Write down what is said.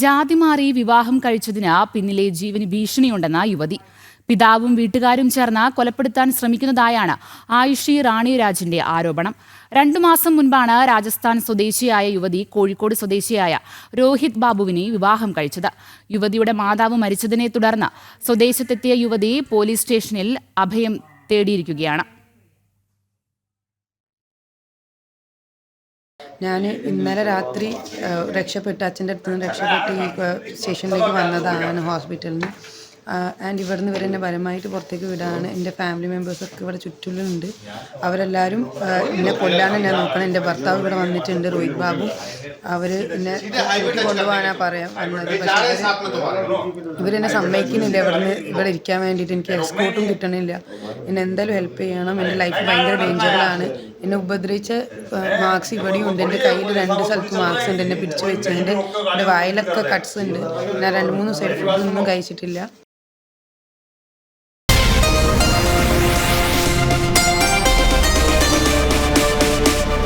ജാതി മാറി വിവാഹം കഴിച്ചതിന് പിന്നിലെ ജീവന് ഭീഷണിയുണ്ടെന്ന യുവതി. പിതാവും വീട്ടുകാരും ചേർന്ന് കൊലപ്പെടുത്താൻ ശ്രമിക്കുന്നതായാണ് ആയുഷി റാണി രാജിന്റെ ആരോപണം. രണ്ടു മാസം മുൻപാണ് രാജസ്ഥാൻ സ്വദേശിയായ യുവതി കോഴിക്കോട് സ്വദേശിയായ രോഹിത് ബാബുവിനെ വിവാഹം കഴിച്ചത്. യുവതിയുടെ മാതാവ് മരിച്ചതിനെ തുടർന്ന് സ്വദേശത്തെത്തിയ യുവതി പോലീസ് സ്റ്റേഷനിൽ അഭയം തേടിയിരിക്കുകയാണ്. ഞാൻ ഇന്നലെ രാത്രി രക്ഷപ്പെട്ട് അച്ഛന്റെ അടുത്ത് നിന്ന് രക്ഷപ്പെട്ട് ഈ സ്റ്റേഷനിലേക്ക് വന്നതാണ് ഹോസ്പിറ്റലിൽ നിന്ന് ആൻഡ് ഇവിടുന്ന് ഇവർ എന്നെ ബലമായിട്ട് പുറത്തേക്ക് വിടാണ്. എന്റെ ഫാമിലി മെമ്പേഴ്സൊക്കെ ഇവിടെ ചുറ്റിലുണ്ട് അവരെല്ലാവരും എന്നെ കൊല്ലാണ് എന്നെ നോക്കണം. എന്റെ ഭർത്താവ് ഇവിടെ വന്നിട്ടുണ്ട് രോഹിത് ബാബു. അവർ എന്നെ കൊണ്ടുപോകാനാണ് പറയാം വന്നത്. പക്ഷേ ഇവരെന്നെ സമ്മതിക്കുന്നില്ല. ഇവിടുന്ന് ഇവിടെ ഇരിക്കാൻ വേണ്ടിയിട്ട് എനിക്ക് എക്സ്പോർട്ടും കിട്ടണില്ല. എന്നെ എന്തായാലും ഹെൽപ്പ് ചെയ്യണം. എന്റെ ലൈഫ് ഭയങ്കര ഡേഞ്ചറാണ് എന്നെ ഉപദ്രവിച്ച മാർക്സ് ഇവിടെയും ഉണ്ട്. എന്റെ കയ്യിൽ രണ്ട് സ്ഥലത്ത് മാർക്സ് ഉണ്ട്. എന്നെ പിടിച്ചു വെച്ചതിന്റെ എന്റെ വായിലൊക്കെ കട്ട്സ് ഉണ്ട്. ഞാൻ രണ്ട് മൂന്ന് സൈഡ് ഫുഡൊന്നും കഴിച്ചിട്ടില്ല.